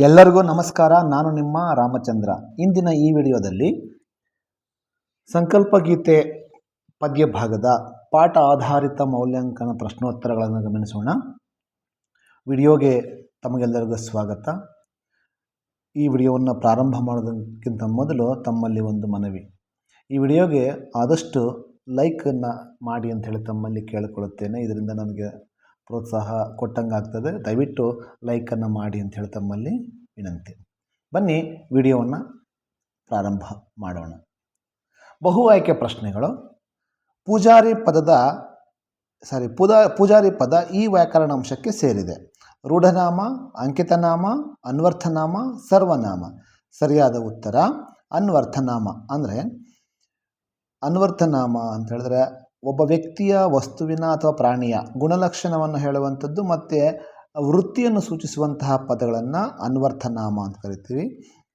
ಎಲ್ಲರಿಗೂ ನಮಸ್ಕಾರ. ನಾನು ನಿಮ್ಮ ರಾಮಚಂದ್ರ. ಇಂದಿನ ಈ ವಿಡಿಯೋದಲ್ಲಿ ಸಂಕಲ್ಪ ಗೀತೆ ಪದ್ಯ ಭಾಗದ ಪಾಠ ಆಧಾರಿತ ಮೌಲ್ಯಾಂಕನ ಪ್ರಶ್ನೋತ್ತರಗಳನ್ನು ಗಮನಿಸೋಣ. ವಿಡಿಯೋಗೆ ತಮಗೆಲ್ಲರಿಗೂ ಸ್ವಾಗತ. ಈ ವಿಡಿಯೋವನ್ನು ಪ್ರಾರಂಭ ಮಾಡೋದಕ್ಕಿಂತ ಮೊದಲು ತಮ್ಮಲ್ಲಿ ಒಂದು ಮನವಿ. ಈ ವಿಡಿಯೋಗೆ ಆದಷ್ಟು ಲೈಕನ್ನು ಮಾಡಿ ಅಂತ ಹೇಳಿ ತಮ್ಮಲ್ಲಿ ಕೇಳಿಕೊಳ್ಳುತ್ತೇನೆ. ಇದರಿಂದ ನನಗೆ ಪ್ರೋತ್ಸಾಹ ಕೊಟ್ಟಂಗಾಗ್ತದೆ. ದಯವಿಟ್ಟು ಲೈಕನ್ನು ಮಾಡಿ ಅಂತ ಹೇಳಿ ತಮ್ಮಲ್ಲಿ ವಿನಂತಿ. ಬನ್ನಿ ವಿಡಿಯೋವನ್ನು ಪ್ರಾರಂಭ ಮಾಡೋಣ. ಬಹು ಆಯ್ಕೆ ಪ್ರಶ್ನೆಗಳು. ಪೂಜಾರಿ ಪದದ ಸಾರಿ ಪೂಜಾ ಪೂಜಾರಿ ಪದ ಈ ವ್ಯಾಕರಣ ಅಂಶಕ್ಕೆ ಸೇರಿದೆ. ರೂಢನಾಮ, ಅಂಕಿತನಾಮ, ಅನ್ವರ್ಥನಾಮ, ಸರ್ವನಾಮ. ಸರಿಯಾದ ಉತ್ತರ, ಅನ್ವರ್ಥನಾಮ. ಅಂದರೆ ಅನ್ವರ್ಥನಾಮ ಅಂತ ಹೇಳಿದ್ರೆ ಒಬ್ಬ ವ್ಯಕ್ತಿಯ ವಸ್ತುವಿನ ಅಥವಾ ಪ್ರಾಣಿಯ ಗುಣಲಕ್ಷಣವನ್ನು ಹೇಳುವಂಥದ್ದು ಮತ್ತು ವೃತ್ತಿಯನ್ನು ಸೂಚಿಸುವಂತಹ ಪದಗಳನ್ನು ಅನ್ವರ್ಥನಾಮ ಅಂತ ಕರಿತೀವಿ.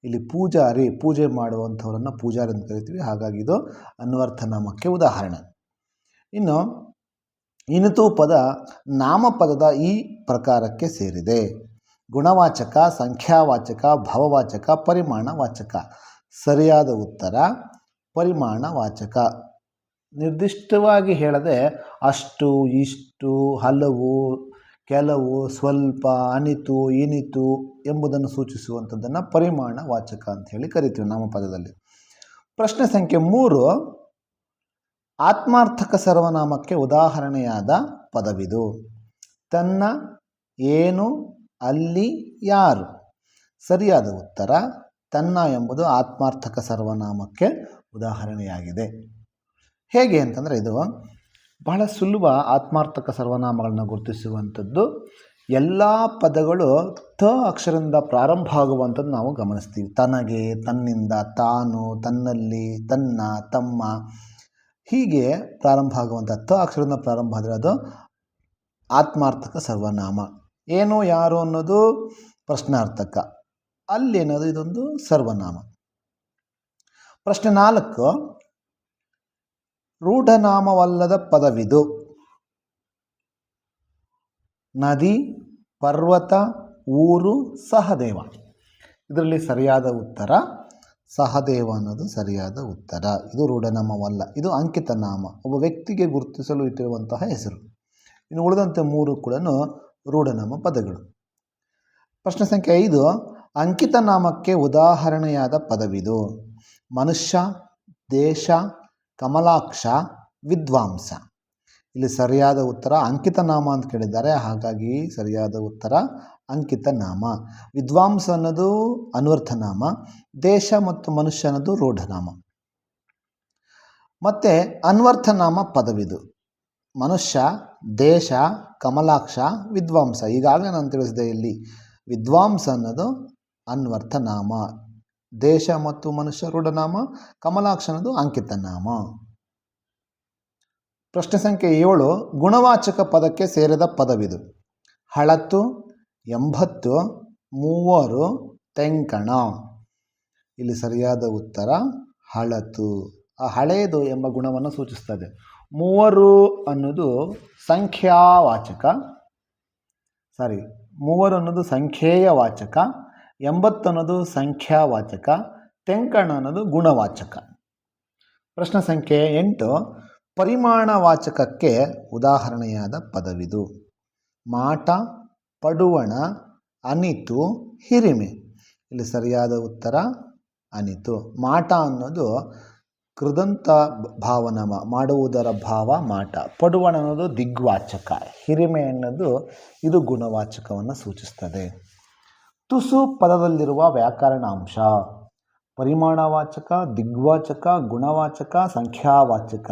ಇಲ್ಲಿ ಪೂಜಾರಿ, ಪೂಜೆ ಮಾಡುವಂಥವರನ್ನು ಪೂಜಾರಿ ಅಂತ ಕರಿತೀವಿ. ಹಾಗಾಗಿ ಇದು ಅನ್ವರ್ಥನಾಮಕ್ಕೆ ಉದಾಹರಣೆ. ಇನ್ನು ಇನಿತು ಪದ ನಾಮಪದದ ಈ ಪ್ರಕಾರಕ್ಕೆ ಸೇರಿದೆ. ಗುಣವಾಚಕ, ಸಂಖ್ಯಾವಾಚಕ, ಭಾವವಾಚಕ, ಪರಿಮಾಣವಾಚಕ. ಸರಿಯಾದ ಉತ್ತರ, ಪರಿಮಾಣವಾಚಕ. ನಿರ್ದಿಷ್ಟವಾಗಿ ಹೇಳದೆ ಅಷ್ಟು, ಇಷ್ಟು, ಹಲವು, ಕೆಲವು, ಸ್ವಲ್ಪ, ಅನಿತು, ಇನಿತು ಎಂಬುದನ್ನು ಸೂಚಿಸುವಂಥದ್ದನ್ನು ಪರಿಮಾಣ ವಾಚಕ ಅಂತ ಹೇಳಿ ಕರಿತೀವಿ ನಾಮಪದದಲ್ಲಿ. ಪ್ರಶ್ನೆ ಸಂಖ್ಯೆ ಮೂರು, ಆತ್ಮಾರ್ಥಕ ಸರ್ವನಾಮಕ್ಕೆ ಉದಾಹರಣೆಯಾದ ಪದವಿದು. ತನ್ನ, ಏನು, ಅಲ್ಲಿ, ಯಾರು? ಸರಿಯಾದ ಉತ್ತರ, ತನ್ನ ಎಂಬುದು ಆತ್ಮಾರ್ಥಕ ಸರ್ವನಾಮಕ್ಕೆ ಉದಾಹರಣೆಯಾಗಿದೆ. ಹೇಗೆ ಅಂತಂದರೆ ಇದು ಬಹಳ ಸುಲಭ ಆತ್ಮಾರ್ಥಕ ಸರ್ವನಾಮಗಳನ್ನ ಗುರುತಿಸುವಂಥದ್ದು. ಎಲ್ಲ ಪದಗಳು ತ ಅಕ್ಷರದಿಂದ ಪ್ರಾರಂಭ ಆಗುವಂಥದ್ದು ನಾವು ಗಮನಿಸ್ತೀವಿ. ತನಗೆ, ತನ್ನಿಂದ, ತಾನು, ತನ್ನಲ್ಲಿ, ತನ್ನ, ತಮ್ಮ. ಹೀಗೆ ಪ್ರಾರಂಭ ಆಗುವಂಥ ತ ಅಕ್ಷರದಿಂದ ಪ್ರಾರಂಭ ಆದರೆ ಅದು ಆತ್ಮಾರ್ಥಕ ಸರ್ವನಾಮ. ಏನು ಯಾರು ಅನ್ನೋದು ಪ್ರಶ್ನಾರ್ಥಕ. ಅಲ್ಲಿ ಅನ್ನೋದು ಇದೊಂದು ಸರ್ವನಾಮ. ಪ್ರಶ್ನೆ ನಾಲ್ಕು ರೂಢನಾಮವಲ್ಲದ ಪದವಿದು. ನದಿ, ಪರ್ವತ, ಊರು, ಸಹದೇವ. ಇದರಲ್ಲಿ ಸರಿಯಾದ ಉತ್ತರ, ಸಹದೇವ ಅನ್ನೋದು ಸರಿಯಾದ ಉತ್ತರ. ಇದು ರೂಢನಾಮವಲ್ಲ, ಇದು ಅಂಕಿತ ನಾಮ. ಒಬ್ಬ ವ್ಯಕ್ತಿಗೆ ಗುರುತಿಸಲು ಇಟ್ಟಿರುವಂತಹ ಹೆಸರು. ಇನ್ನು ಉಳಿದಂತೆ ಮೂರು ಕೂಡ ರೂಢನಾಮ ಪದಗಳು. ಪ್ರಶ್ನೆ ಸಂಖ್ಯೆ ಐದು, ಅಂಕಿತ ನಾಮಕ್ಕೆ ಉದಾಹರಣೆಯಾದ ಪದವಿದು. ಮನುಷ್ಯ, ದೇಶ ಕಮಲಾಕ್ಷ ವಿದ್ವಾಂಸ. ಇಲ್ಲಿ ಸರಿಯಾದ ಉತ್ತರ ಅಂಕಿತ ನಾಮ ಅಂತ ಕೇಳಿದ್ದಾರೆ, ಹಾಗಾಗಿ ಸರಿಯಾದ ಉತ್ತರ ಅಂಕಿತ ನಾಮ ವಿದ್ವಾಂಸ ಅನ್ನೋದು ಅನ್ವರ್ಥನಾಮ, ದೇಶ ಮತ್ತು ಮನುಷ್ಯ ಅನ್ನೋದು ರೂಢನಾಮ. ಮತ್ತು ಅನ್ವರ್ಥನಾಮ ಪದವಿದು. ಮನುಷ್ಯ, ದೇಶ, ಕಮಲಾಕ್ಷ, ವಿದ್ವಾಂಸ. ಈಗಾಗಲೇ ನಾನು ತಿಳಿಸಿದೆ ಇಲ್ಲಿ. ವಿದ್ವಾಂಸ ಅನ್ನೋದು ಅನ್ವರ್ಥನಾಮ. ದೇಶ ಮತ್ತು ಮನುಷ್ಯ ರೂಢನಾಮ, ಕಮಲಾಕ್ಷನದು ಅನ್ನೋದು ಅಂಕಿತ ನಾಮ ಪ್ರಶ್ನೆ ಸಂಖ್ಯೆ ಏಳು, ಗುಣವಾಚಕ ಪದಕ್ಕೆ ಸೇರಿದ ಪದವಿದು. ಹಳತು ಎಂಬತ್ತು, ಮೂವರು, ತೆಂಕಣ. ಇಲ್ಲಿ ಸರಿಯಾದ ಉತ್ತರ ಹಳತು ಆ ಹಳೆಯದು ಎಂಬ ಗುಣವನ್ನು ಸೂಚಿಸ್ತದೆ. ಮೂವರು ಅನ್ನೋದು ಸಂಖ್ಯಾವಾಚಕ. ಸಾರಿ ಮೂವರು ಅನ್ನೋದು ಸಂಖ್ಯೆಯ ವಾಚಕ. ಎಂಬತ್ತು ಅನ್ನೋದು ಸಂಖ್ಯಾವಾಚಕ ತೆಂಕಣ ಅನ್ನೋದು ಗುಣವಾಚಕ. ಪ್ರಶ್ನೆ ಸಂಖ್ಯೆ ಎಂಟು, ಪರಿಮಾಣವಾಚಕಕ್ಕೆ ಉದಾಹರಣೆಯಾದ ಪದವಿದು. ಮಾಟ, ಪಡುವಣ, ಅನಿತು, ಹಿರಿಮೆ. ಇಲ್ಲಿ ಸರಿಯಾದ ಉತ್ತರ, ಅನಿತು. ಮಾಟ ಅನ್ನೋದು ಕೃದಂತ ಭಾವನಮ ಮಾಡುವುದರ ಭಾವ ಮಾಟ. ಪಡುವಣ ಅನ್ನೋದು ದಿಗ್ವಾಚಕ, ಹಿರಿಮೆ ಅನ್ನೋದು ಇದು ಗುಣವಾಚಕವನ್ನು ಸೂಚಿಸ್ತದೆ. ತುಸು ಪದದಲ್ಲಿರುವ ವ್ಯಾಕರಣ ಅಂಶ ಪರಿಮಾಣವಾಚಕ, ದಿಗ್ವಾಚಕ, ಗುಣವಾಚಕ, ಸಂಖ್ಯಾವಾಚಕ.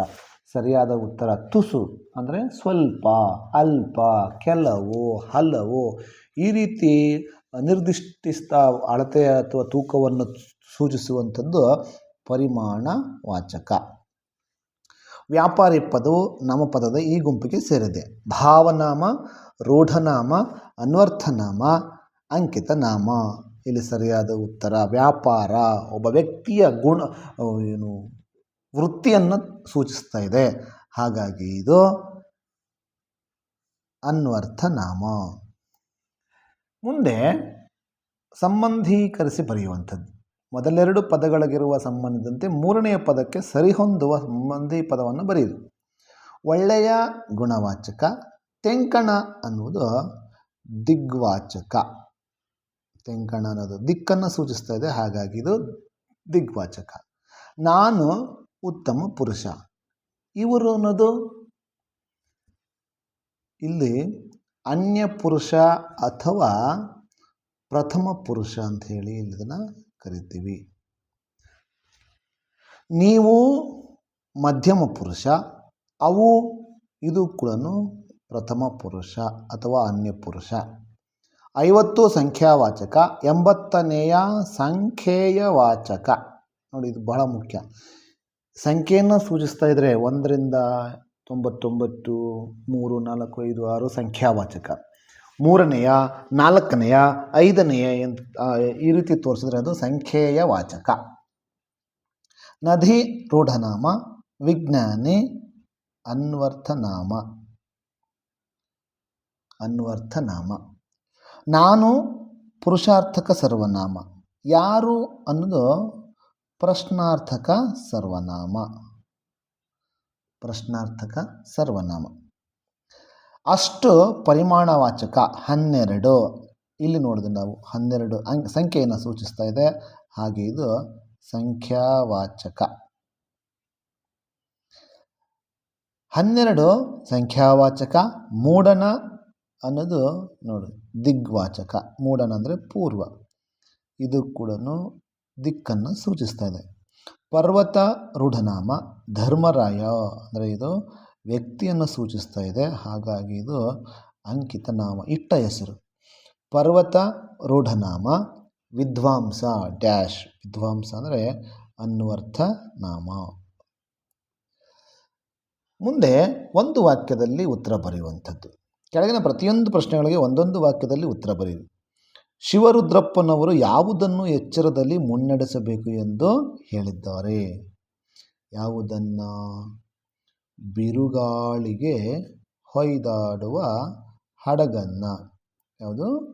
ಸರಿಯಾದ ಉತ್ತರ ತುಸು ಅಂದರೆ ಸ್ವಲ್ಪ, ಅಲ್ಪ, ಕೆಲವು, ಹಲವು. ಈ ರೀತಿ ನಿರ್ದಿಷ್ಟಿಸ್ತ ಅಳತೆ ಅಥವಾ ತೂಕವನ್ನು ಸೂಚಿಸುವಂಥದ್ದು ಪರಿಮಾಣವಾಚಕ. ವ್ಯಾಪಾರಿ ಪದವು ನಾಮಪದದ ಈ ಗುಂಪಿಗೆ ಸೇರಿದೆ. ಭಾವನಾಮ, ರೂಢನಾಮ, ಅನ್ವರ್ಥನಾಮ ಅಂಕಿತ ನಾಮ. ಇಲ್ಲಿ ಸರಿಯಾದ ಉತ್ತರ, ವ್ಯಾಪಾರ. ಒಬ್ಬ ವ್ಯಕ್ತಿಯ ಗುಣ ಏನು, ವೃತ್ತಿಯನ್ನು ಸೂಚಿಸ್ತಾ ಇದೆ. ಹಾಗಾಗಿ ಇದು ಅನ್ವರ್ಥ ನಾಮ. ಮುಂದೆ ಸಂಬಂಧೀಕರಿಸಿ ಬರೆಯುವಂಥದ್ದು. ಮೊದಲೆರಡು ಪದಗಳಿಗಿರುವ ಸಂಬಂಧದಂತೆ ಮೂರನೆಯ ಪದಕ್ಕೆ ಸರಿಹೊಂದುವ ಸಂಬಂಧಿ ಪದವನ್ನು ಬರೆಯುವುದು ಒಳ್ಳೆಯ ಗುಣವಾಚಕ, ತೆಂಕಣ ಅನ್ನುವುದು ದಿಗ್ವಾಚಕ. ತೆಂಕಣ ಅನ್ನೋದು. ದಿಕ್ಕನ್ನು ಸೂಚಿಸ್ತಾ ಇದೆ. ಹಾಗಾಗಿ ಇದು ದಿಗ್ವಾಚಕ. ನಾನು ಉತ್ತಮ ಪುರುಷ. ಇವರು ಅನ್ನೋದು ಇಲ್ಲಿ ಅನ್ಯ ಪುರುಷ ಅಥವಾ ಪ್ರಥಮ ಪುರುಷ ಅಂತ ಹೇಳಿ ಇದನ್ನು ಕರಿತೀವಿ. ನೀವು ಮಧ್ಯಮ ಪುರುಷ. ಅವು ಇದು ಕೂಡ ಪ್ರಥಮ ಪುರುಷ ಅಥವಾ ಅನ್ಯ ಪುರುಷ. ಐವತ್ತು ಸಂಖ್ಯಾವಾಚಕ, ಎಂಬತ್ತನೆಯ ಸಂಖ್ಯೆಯ ವಾಚಕ ನೋಡಿ, ಇದು ಬಹಳ ಮುಖ್ಯ. ಸಂಖ್ಯೆಯನ್ನು ಸೂಚಿಸ್ತಾ ಇದ್ದರೆ ಒಂದರಿಂದ ತೊಂಬತ್ತೊಂಬತ್ತು, ಮೂರು, ನಾಲ್ಕು, ಐದು, ಆರು ಸಂಖ್ಯಾವಾಚಕ. ಮೂರನೆಯ, ನಾಲ್ಕನೆಯ, ಐದನೆಯ ಈ ರೀತಿ ತೋರಿಸಿದ್ರೆ ಅದು ಸಂಖ್ಯೆಯ ವಾಚಕ ನದಿ ರೂಢನಾಮ, ವಿಜ್ಞಾನಿ, ಅನ್ವರ್ಥನಾಮ. ಅನ್ವರ್ಥನಾಮ. ನಾನು ಪುರುಷಾರ್ಥಕ ಸರ್ವನಾಮ. ಯಾರು ಅನ್ನೋದು ಪ್ರಶ್ನಾರ್ಥಕ ಸರ್ವನಾಮ. ಪ್ರಶ್ನಾರ್ಥಕ ಸರ್ವನಾಮ. ಅಷ್ಟು ಪರಿಮಾಣವಾಚಕ ಹನ್ನೆರಡು. ಇಲ್ಲಿ ನೋಡಿದ್ರೆ ನಾವು ಹನ್ನೆರಡು ಅಂಕ್ ಸಂಖ್ಯೆಯನ್ನು ಸೂಚಿಸ್ತಾ ಇದೆ. ಹಾಗೆ ಇದು ಸಂಖ್ಯಾವಾಚಕ. ಹನ್ನೆರಡು ಸಂಖ್ಯಾವಾಚಕ ಮೂಡನ ಅನ್ನೋದು ನೋಡಿ, ದಿಗ್ವಾಚಕ ಮೂಡನ ಅಂದರೆ ಪೂರ್ವ. ಇದು ಕೂಡ ದಿಕ್ಕನ್ನು ಸೂಚಿಸ್ತಾ ಇದೆ. ಪರ್ವತ, ರೂಢನಾಮ, ಧರ್ಮರಾಯ ಅಂದರೆ ಇದು ವ್ಯಕ್ತಿಯನ್ನು ಸೂಚಿಸ್ತಾ ಇದೆ. ಹಾಗಾಗಿ ಇದು ಅಂಕಿತ ನಾಮ, ಇಟ್ಟ ಹೆಸರು. ಪರ್ವತ, ರೂಢನಾಮ, ವಿದ್ವಾಂಸ ಡ್ಯಾಶ್. ವಿದ್ವಾಂಸ ಅಂದರೆ ಅನ್ವರ್ಥ ನಾಮ. ಮುಂದೆ ಒಂದು ವಾಕ್ಯದಲ್ಲಿ ಉತ್ತರ ಬರೆಯುವಂಥದ್ದು. ಕೆಳಗಿನ ಪ್ರತಿಯೊಂದು ಪ್ರಶ್ನೆಗಳಿಗೆ ಒಂದೊಂದು ವಾಕ್ಯದಲ್ಲಿ ಉತ್ತರ ಬರೆಯಿರಿ ಶಿವರುದ್ರಪ್ಪನವರು ಯಾವುದನ್ನು ಎಚ್ಚರದಲ್ಲಿ ಮುನ್ನಡೆಸಬೇಕು ಎಂದು ಹೇಳಿದ್ದಾರೆ? ಯಾವುದನ್ನು? ಬಿರುಗಾಳಿಗೆ ಹೊಯ್ದಾಡುವ ಹಡಗನ್ನು. ಯಾವುದು?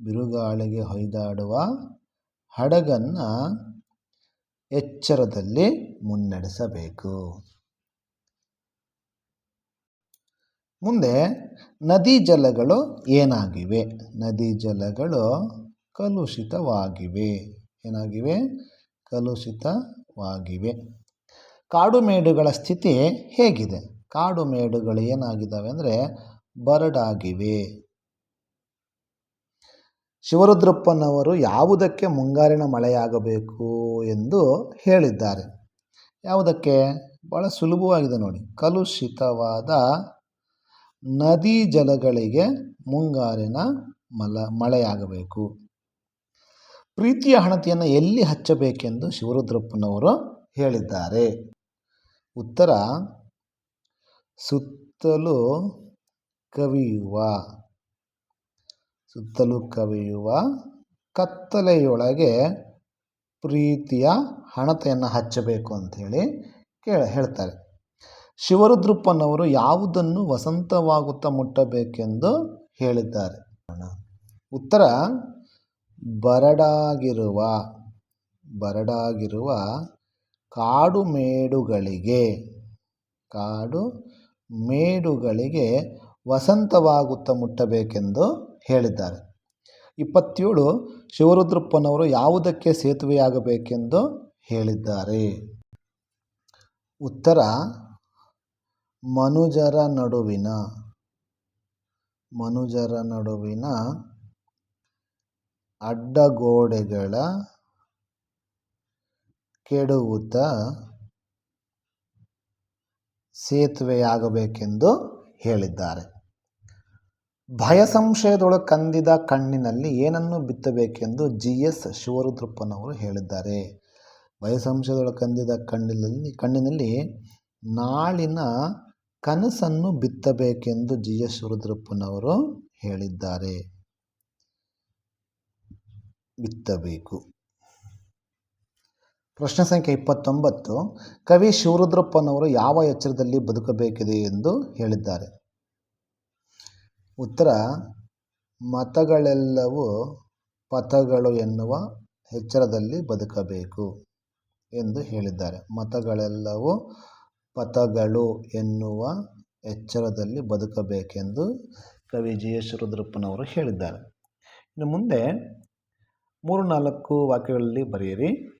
ಬಿರುಗಾಳಿಗೆ ಹೊಯ್ದಾಡುವ ಹಡಗನ್ನು ಎಚ್ಚರದಲ್ಲಿ ಮುನ್ನಡೆಸಬೇಕು. ಮುಂದೆ ನದಿ ಜಲಗಳು ಏನಾಗಿವೆ? ನದಿ ಜಲಗಳು ಕಲುಷಿತವಾಗಿವೆ. ಏನಾಗಿವೆ? ಕಲುಷಿತವಾಗಿವೆ. ಕಾಡು ಮೇಡುಗಳ ಸ್ಥಿತಿ ಹೇಗಿದೆ? ಕಾಡು ಮೇಡುಗಳು ಏನಾಗಿದ್ದಾವೆ ಅಂದರೆ ಬರಡಾಗಿವೆ. ಶಿವರುದ್ರಪ್ಪನವರು ಯಾವುದಕ್ಕೆ ಮುಂಗಾರಿನ ಮಳೆಯಾಗಬೇಕು ಎಂದು ಹೇಳಿದ್ದಾರೆ. ಯಾವುದಕ್ಕೆ? ಭಾಳ ಸುಲಭವಾಗಿದೆ ನೋಡಿ. ಕಲುಷಿತವಾದ ನದಿ ಜಲಗಳಿಗೆ ಮುಂಗಾರಿನ ಮಲ, ಮಳೆಯಾಗಬೇಕು. ಪ್ರೀತಿಯ ಹಣತೆಯನ್ನು ಎಲ್ಲಿ ಹಚ್ಚಬೇಕೆಂದು ಶಿವರುದ್ರಪ್ಪನವರು ಹೇಳಿದ್ದಾರೆ. ಉತ್ತರ, ಸುತ್ತಲೂ ಕವಿಯುವ ಸುತ್ತಲೂ ಕವಿಯುವ ಕತ್ತಲೆಯೊಳಗೆ ಪ್ರೀತಿಯ ಹಣತೆಯನ್ನು ಹಚ್ಚಬೇಕು ಅಂಥೇಳಿ ಕೇಳ, ಹೇಳ್ತಾರೆ. ಶಿವರುದ್ರಪ್ಪನವರು ಯಾವುದನ್ನು ವಸಂತವಾಗುತ್ತಾ ಮುಟ್ಟಬೇಕೆಂದು ಹೇಳಿದ್ದಾರೆ. ಉತ್ತರ, ಬರಡಾಗಿರುವ ಬರಡಾಗಿರುವ ಕಾಡು ಮೇಡುಗಳಿಗೆ ಕಾಡು ಮೇಡುಗಳಿಗೆ ವಸಂತವಾಗುತ್ತಾ ಮುಟ್ಟಬೇಕೆಂದು ಹೇಳಿದ್ದಾರೆ. ಇಪ್ಪತ್ತೇಳು, ಶಿವರುದ್ರಪ್ಪನವರು ಯಾವುದಕ್ಕೆ ಸೇತುವೆಯಾಗಬೇಕೆಂದು ಹೇಳಿದ್ದಾರೆ. ಉತ್ತರ ಮನುಜರ ನಡುವಿನ ಮನುಜರ ನಡುವಿನ ಅಡ್ಡಗೋಡೆಗಳ ಕೆಡುವುತ ಸೇತುವೆಯಾಗಬೇಕೆಂದು ಹೇಳಿದ್ದಾರೆ. ಭಯ ಸಂಶಯದೊಳಗೆ ಕಂದಿದ ಕಣ್ಣಿನಲ್ಲಿ ಏನನ್ನು ಬಿತ್ತಬೇಕೆಂದು ಜಿ ಎಸ್ ಶಿವರುದ್ರಪ್ಪನವರು ಹೇಳಿದ್ದಾರೆ. ಭಯ ಸಂಶಯದೊಳಗೆ ಕಂದಿದ ಕಣ್ಣಿನಲ್ಲಿ ಕಣ್ಣಿನಲ್ಲಿ ನಾಳಿನ ಕನಸನ್ನು ಬಿತ್ತಬೇಕೆಂದು ಜಿ. ಎಸ್. ರುದ್ರಪ್ಪನವರು ಹೇಳಿದ್ದಾರೆ. ಬಿತ್ತಬೇಕು. ಪ್ರಶ್ನೆ ಸಂಖ್ಯೆ ಇಪ್ಪತ್ತೊಂಬತ್ತು. ಕವಿ ಶಿವರುದ್ರಪ್ಪನವರು ಯಾವ ಎಚ್ಚರದಲ್ಲಿ ಬದುಕಬೇಕಿದೆ ಎಂದು ಹೇಳಿದ್ದಾರೆ. ಉತ್ತರ, ಮತಗಳೆಲ್ಲವೂ ಪಥಗಳು ಎನ್ನುವ ಎಚ್ಚರದಲ್ಲಿ ಬದುಕಬೇಕು ಎಂದು ಹೇಳಿದ್ದಾರೆ. ಮತಗಳೆಲ್ಲವೂ ಪಥಗಳು ಎನ್ನುವ ಎಚ್ಚರದಲ್ಲಿ ಬದುಕಬೇಕೆಂದು ಕವಿ ಜಿ ಎಸ್ ರುದ್ರಪ್ಪನವರು ಹೇಳಿದ್ದಾರೆ. ಇನ್ನು ಮುಂದೆ ಮೂರು ನಾಲ್ಕು ವಾಕ್ಯಗಳಲ್ಲಿ ಬರೆಯಿರಿ.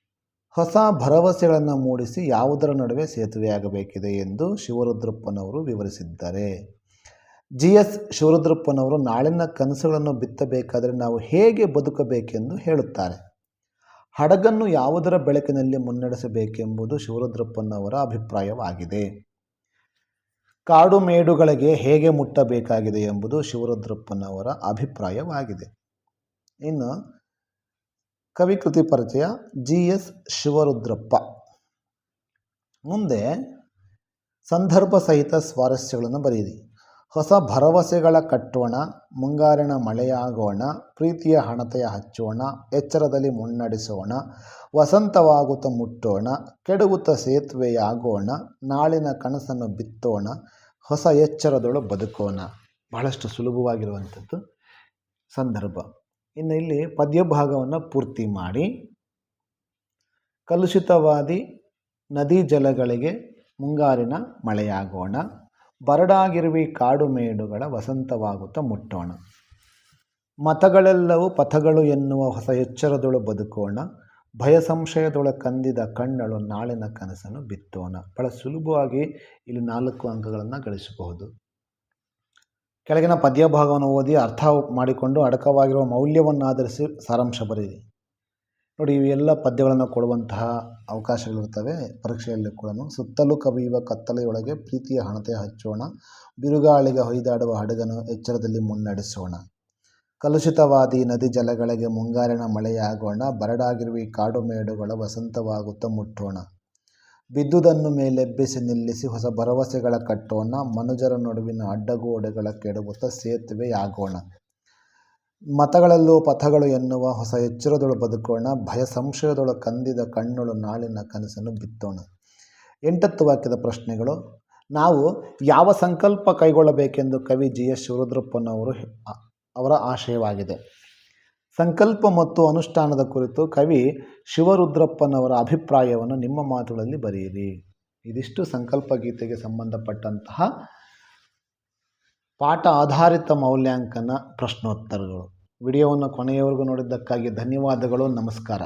ಹೊಸ ಭರವಸೆಗಳನ್ನು ಮೂಡಿಸಿ ಯಾವುದರ ನಡುವೆ ಸೇತುವೆಯಾಗಬೇಕಿದೆ ಎಂದು ಶಿವರುದ್ರಪ್ಪನವರು ವಿವರಿಸಿದ್ದಾರೆ. ಜಿ ಎಸ್ ಶಿವರುದ್ರಪ್ಪನವರು ನಾಳಿನ ಕನಸುಗಳನ್ನು ಬಿತ್ತಬೇಕಾದರೆ ನಾವು ಹೇಗೆ ಬದುಕಬೇಕೆಂದು ಹೇಳುತ್ತಾರೆ. ಹಡಗನ್ನು ಯಾವುದರ ಬೆಳಕಿನಲ್ಲಿ ಮುನ್ನಡೆಸಬೇಕೆಂಬುದು ಶಿವರುದ್ರಪ್ಪನವರ ಅಭಿಪ್ರಾಯವಾಗಿದೆ. ಕಾಡು ಮೇಡುಗಳಿಗೆ ಹೇಗೆ ಮುಟ್ಟಬೇಕಾಗಿದೆ ಎಂಬುದು ಶಿವರುದ್ರಪ್ಪನವರ ಅಭಿಪ್ರಾಯವಾಗಿದೆ. ಇನ್ನು ಕವಿಕೃತಿ ಪರಿಚಯ ಜಿ ಎಸ್ ಶಿವರುದ್ರಪ್ಪ. ಮುಂದೆ ಸಂದರ್ಭ ಸಹಿತ ಸ್ವಾರಸ್ಯಗಳನ್ನು ಬರೆಯಿರಿ. ಹೊಸ ಭರವಸೆಗಳ ಕಟ್ಟೋಣ, ಮುಂಗಾರಿನ ಮಳೆಯಾಗೋಣ, ಪ್ರೀತಿಯ ಹಣತೆಯ ಹಚ್ಚೋಣ, ಎಚ್ಚರದಲ್ಲಿ ಮುನ್ನಡೆಸೋಣ, ವಸಂತವಾಗುತ್ತ ಮುಟ್ಟೋಣ ಕೆಡುಗುತ್ತ ಸೇತುವೆಯಾಗೋಣ, ನಾಳಿನ ಕನಸನ್ನು ಬಿತ್ತೋಣ, ಹೊಸ ಎಚ್ಚರದೊಳು ಬದುಕೋಣ. ಬಹಳಷ್ಟು ಸುಲಭವಾಗಿರುವಂಥದ್ದು ಸಂದರ್ಭ. ಇನ್ನು ಇಲ್ಲಿ ಪದ್ಯ ಭಾಗವನ್ನು ಪೂರ್ತಿ ಮಾಡಿ. ಕಲುಷಿತವಾದಿ ನದಿ ಜಲಗಳಿಗೆ ಮುಂಗಾರಿನ ಮಳೆಯಾಗೋಣ. ಬರಡಾಗಿರುವಿ ಕಾಡು ಮೇಡುಗಳ ವಸಂತವಾಗುತ್ತಾ ಮುಟ್ಟೋಣ. ಮತಗಳೆಲ್ಲವೂ ಪಥಗಳು ಎನ್ನುವ ಹೊಸ ಎಚ್ಚರದೊಳು ಬದುಕೋಣ. ಭಯ ಸಂಶಯದೊಳ ಕಂದಿದ ಕಣ್ಣಳು ನಾಳಿನ ಕನಸನ್ನು ಬಿತ್ತೋಣ. ಬಹಳ ಸುಲಭವಾಗಿ ಇಲ್ಲಿ ನಾಲ್ಕು ಅಂಕಗಳನ್ನು ಗಳಿಸಬಹುದು. ಕೆಳಗಿನ ಪದ್ಯ ಭಾಗವನ್ನು ಓದಿ ಅರ್ಥ ಮಾಡಿಕೊಂಡು ಅಡಕವಾಗಿರುವ ಮೌಲ್ಯವನ್ನು ಆಧರಿಸಿ ಸಾರಾಂಶ ಬರೆಯಿರಿ ನೋಡಿ, ಇವೆಲ್ಲ ಪದ್ಯಗಳನ್ನು ಕೊಡುವಂತಹ ಅವಕಾಶಗಳಿರ್ತವೆ ಪರೀಕ್ಷೆಯಲ್ಲಿ ಕೂಡ ಸುತ್ತಲೂ ಕವಿಯುವ ಕತ್ತಲೆಯೊಳಗೆ ಪ್ರೀತಿಯ ಹಣತೆ ಹಚ್ಚೋಣ. ಬಿರುಗಾಳಿಗೆ ಹೊಯ್ದಾಡುವ ಹಡಗನ್ನು ಎಚ್ಚರದಲ್ಲಿ ಮುನ್ನಡೆಸೋಣ. ಕಲುಷಿತವಾದಿ ನದಿ ಜಲಗಳಿಗೆ ಮುಂಗಾರಿನ ಮಳೆಯಾಗೋಣ. ಬರಡಾಗಿರುವ ಈ ಕಾಡು ಮೇಡುಗಳ ವಸಂತವಾಗುತ್ತಾ ಮುಟ್ಟೋಣ. ಬಿದ್ದುದನ್ನು ಮೇಲೆಬ್ಬಿಸಿ ನಿಲ್ಲಿಸಿ ಹೊಸ ಭರವಸೆಗಳ ಕಟ್ಟೋಣ. ಮನುಜರ ನಡುವಿನ ಅಡ್ಡಗೋಡೆಗಳ ಕೆಡುವುತ್ತ ಸೇತುವೆಯಾಗೋಣ. ಮತಗಳಲ್ಲೂ ಪಥಗಳು ಎನ್ನುವ ಹೊಸ ಎಚ್ಚರದೊಳು ಬದುಕೋಣ, ಭಯ ಸಂಶಯದೊಳು ಕಂದಿದ ಕಣ್ಣುಳು ನಾಳಿನ ಕನಸನ್ನು ಬಿತ್ತೋಣ. ಎಂಟತ್ತು ವಾಕ್ಯದ ಪ್ರಶ್ನೆಗಳು, ನಾವು ಯಾವ ಸಂಕಲ್ಪ ಕೈಗೊಳ್ಳಬೇಕೆಂದು ಕವಿ ಜಿ. ಎಸ್. ಶಿವರುದ್ರಪ್ಪನವರು ಅವರ ಆಶಯವಾಗಿದೆ. ಸಂಕಲ್ಪ ಮತ್ತು ಅನುಷ್ಠಾನದ ಕುರಿತು ಕವಿ ಶಿವರುದ್ರಪ್ಪನವರ ಅಭಿಪ್ರಾಯವನ್ನು ನಿಮ್ಮ ಮಾತುಗಳಲ್ಲಿ ಬರೆಯಿರಿ. ಇದಿಷ್ಟು ಸಂಕಲ್ಪ ಗೀತೆಗೆ ಸಂಬಂಧಪಟ್ಟಂತಹ ಪಾಠ ಆಧಾರಿತ ಮೌಲ್ಯಾಂಕನ ಪ್ರಶ್ನೋತ್ತರಗಳು. ವಿಡಿಯೋವನ್ನು ಕೊನೆಯವರೆಗೂ ನೋಡಿದ್ದಕ್ಕಾಗಿ ಧನ್ಯವಾದಗಳು ನಮಸ್ಕಾರ.